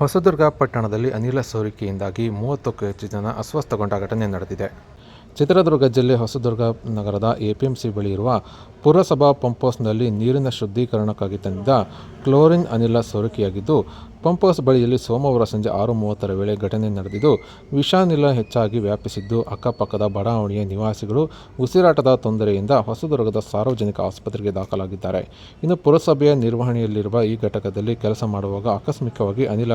ಹೊಸದುರ್ಗ ಪಟ್ಟಣದಲ್ಲಿ ಅನಿಲ ಸೋರಿಕೆಯಿಂದಾಗಿ ಮೂವತ್ತಕ್ಕೂ ಹೆಚ್ಚು ಜನ ಅಸ್ವಸ್ಥಗೊಂಡ ಘಟನೆ ನಡೆದಿದೆ. ಚಿತ್ರದುರ್ಗ ಜಿಲ್ಲೆ ಹೊಸದುರ್ಗ ನಗರದ ಎಪಿಎಂಸಿ ಬಳಿ ಇರುವ ಪುರಸಭಾ ಪಂಪ್ಹೌಸ್ನಲ್ಲಿ ನೀರಿನ ಶುದ್ಧೀಕರಣಕ್ಕಾಗಿ ತಂದಿದ್ದ ಕ್ಲೋರಿನ್ ಅನಿಲ ಸೋರಿಕೆಯಾಗಿದ್ದು ಪಂಪ್ಹೌಸ್ ಬಳಿಯಲ್ಲಿ ಸೋಮವಾರ ಸಂಜೆ ಆರು ಮೂವತ್ತರ ವೇಳೆ ಘಟನೆ ನಡೆದಿದ್ದು, ವಿಷಾನಿಲ ಹೆಚ್ಚಾಗಿ ವ್ಯಾಪಿಸಿದ್ದು, ಅಕ್ಕಪಕ್ಕದ ಬಡಾವಣೆಯ ನಿವಾಸಿಗಳು ಉಸಿರಾಟದ ತೊಂದರೆಯಿಂದ ಹೊಸದುರ್ಗದ ಸಾರ್ವಜನಿಕ ಆಸ್ಪತ್ರೆಗೆ ದಾಖಲಾಗಿದ್ದಾರೆ. ಇನ್ನು ಪುರಸಭೆಯ ನಿರ್ವಹಣೆಯಲ್ಲಿರುವ ಈ ಘಟಕದಲ್ಲಿ ಕೆಲಸ ಮಾಡುವಾಗ ಆಕಸ್ಮಿಕವಾಗಿ ಅನಿಲ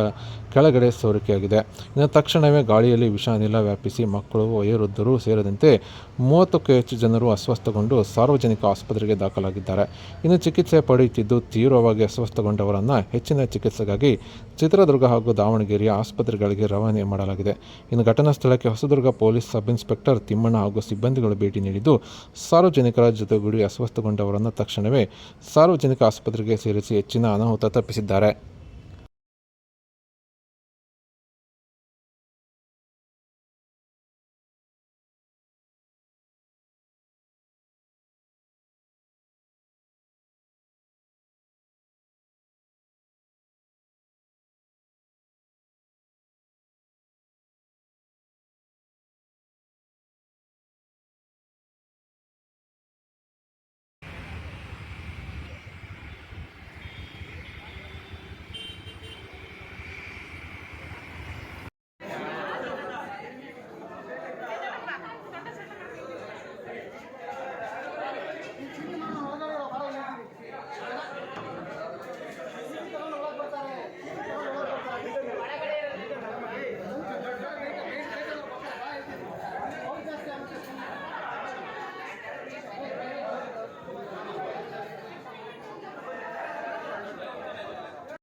ಕೆಳಗಡೆ ಸೋರಿಕೆಯಾಗಿದೆ. ಇನ್ನು ತಕ್ಷಣವೇ ಗಾಳಿಯಲ್ಲಿ ವಿಷಾನಿಲ ವ್ಯಾಪಿಸಿ ಮಕ್ಕಳು, ವಯೋವೃದ್ಧರು ಸೇರಿದಂತೆ ಮೂವತ್ತಕ್ಕೂ ಹೆಚ್ಚು ಜನರು ಅಸ್ವಸ್ಥಗೊಂಡು ಸಾರ್ವಜನಿಕ ಆಸ್ಪತ್ರೆಗೆ ದಾಖಲಾಗಿದ್ದಾರೆ. ಇನ್ನು ಚಿಕಿತ್ಸೆ ಪಡೆಯುತ್ತಿದ್ದು ತೀವ್ರವಾಗಿ ಅಸ್ವಸ್ಥಗೊಂಡವರನ್ನು ಹೆಚ್ಚಿನ ಚಿಕಿತ್ಸೆಗಾಗಿ ಚಿತ್ರದುರ್ಗ ಹಾಗೂ ದಾವಣಗೆರೆಯ ಆಸ್ಪತ್ರೆಗಳಿಗೆ ರವಾನೆ ಮಾಡಲಾಗಿದೆ. ಇನ್ನು ಘಟನಾ ಸ್ಥಳಕ್ಕೆ Hosadurga police sub inspector Thimmanna ಹಾಗೂ ಸಿಬ್ಬಂದಿಗಳು ಭೇಟಿ ನೀಡಿದ್ದು, ಸಾರ್ವಜನಿಕರ ಜೊತೆಗೂಡಿ ಅಸ್ವಸ್ಥಗೊಂಡವರನ್ನು ತಕ್ಷಣವೇ ಸಾರ್ವಜನಿಕ ಆಸ್ಪತ್ರೆಗೆ ಸೇರಿಸಿ ಹೆಚ್ಚಿನ ಅನಾಹುತ ತಪ್ಪಿಸಿದ್ದಾರೆ.